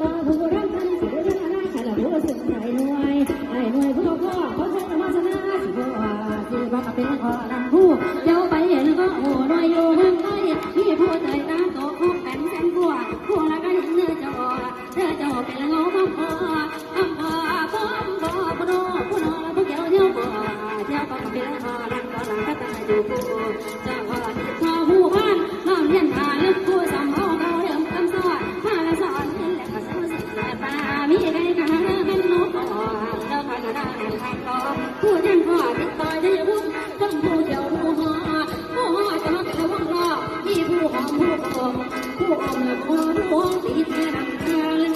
ตอผู้รักันสิด้ชนะขันผู้สุดใจน่วยไอ้น่วยผู้พ่อคนชนะมาชนะสิผู้ว่าสิว่าเป็นขอรผู้เจ้าไปเห็นก็อ้หน่วยอยู่หึงก็เด็กที่ผู้ใจตาโตคบแป้นแสนกว่าพวกละก็เห็นเนื้อจอเนื้อจอเป็นละงอมังออัมบอบ้อมบอปนอผู้นอผู้เจ้าเจ้าบ่เจ้าก็เป็นขอรังอรัก็ตายอยู่ผู้เจ้าก็ ผู้คำนครหลวงสีแท้ดังเดิน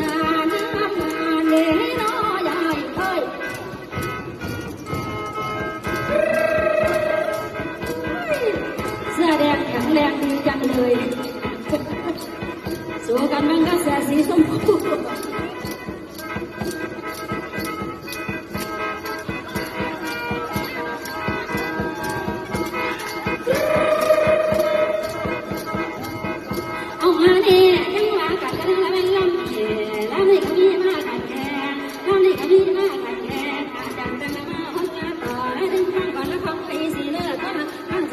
น้าน้ำตาเน้อยายเอ้ยเสื้แดงแข็งแรงยังเลยสู้กันมักเสียสีสมพู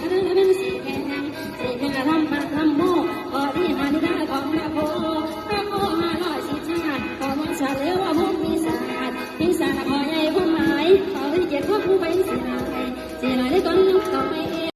Singing along.